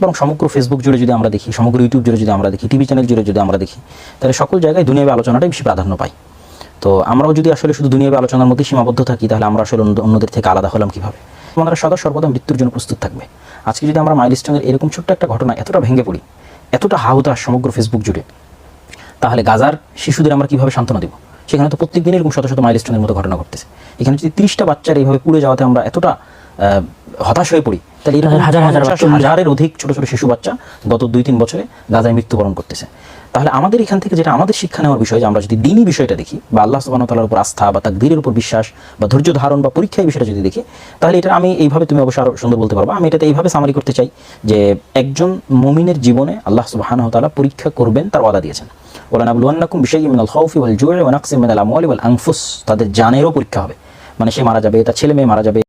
বরং সমগ্র ফেসবুক জুড়ে যদি আমরা দেখি, সমগ্র ইউটিউব জুড়ে যদি আমরা দেখি টিভি চ্যানেল জুড়ে যদি আমরা দেখি, তাহলে সকল জায়গায় দুনিয়াবী আলোচনাটাই বেশি প্রাধান্য পাই। তো আমরাও যদি আসলে শুধু দুনিয়াবী আলোচনার মধ্যে সীমাবদ্ধ থাকি, তাহলে আমরা আসলে অন্য- অন্যদের থেকে আলাদা হলাম কীভাবে? আমরা সদা সর্বদা মৃত্যুর জন্য প্রস্তুত থাকবে। আজকে যদি আমরা মাইলস্টোনের এরকম ছোট্ট একটা ঘটনা এতটা ভেঙে পড়ি, এতটা হাহুতাশ সমগ্র ফেসবুক জুড়ে, তাহলে গাজার শিশুদের আমরা কীভাবে সান্ত্বনা দেবো? সেখানে তো প্রত্যেক দিন এরকম শত শত মাইলস্টোনের মতো ঘটনা ঘটতেছে। এখানে যদি তিরিশটা বাচ্চার এইভাবে পুড়ে যাওয়াতে আমরা এতটা হতাশ হয়ে পড়ি তাহলে এরকম হাজার হাজার। হাজারের অধিক ছোট ছোট শিশু বাচ্চা গত দুই তিন বছরে গাজায় মৃত্যুবরণ করতেছে। তাহলে আমাদের এখান থেকে যেটা আমাদের শিক্ষা নেওয়ার বিষয় যে আমরা যদি দিনই বিষয়টা দেখি বা আল্লাহ সুবাহ তালার উপর আস্থা বা তাকদীরের উপর বিশ্বাস বা ধৈর্য ধারণ বা পরীক্ষা এই বিষয়টা যদি দেখি তাহলে এটা আমি এইভাবে তুমি অবশ্যই আরও সুন্দর বলতে পারব। আমি এটাতে এইভাবে সামারি করতে চাই যে একজন মুমিনের জীবনে আল্লাহ পরীক্ষা করবেন তার ওয়াদা দিয়েছেন। ওলানাবুল্লান্নাকুম বিষয় মিনাল ওয়াল ওয়ানাকসিম মিনাল আমওয়ালি ওয়াল আনফুস। তাদের জানেরও পরীক্ষা হবে। মানে সে মারা যাবে তার ছেলে মেয়ে মারা যাবে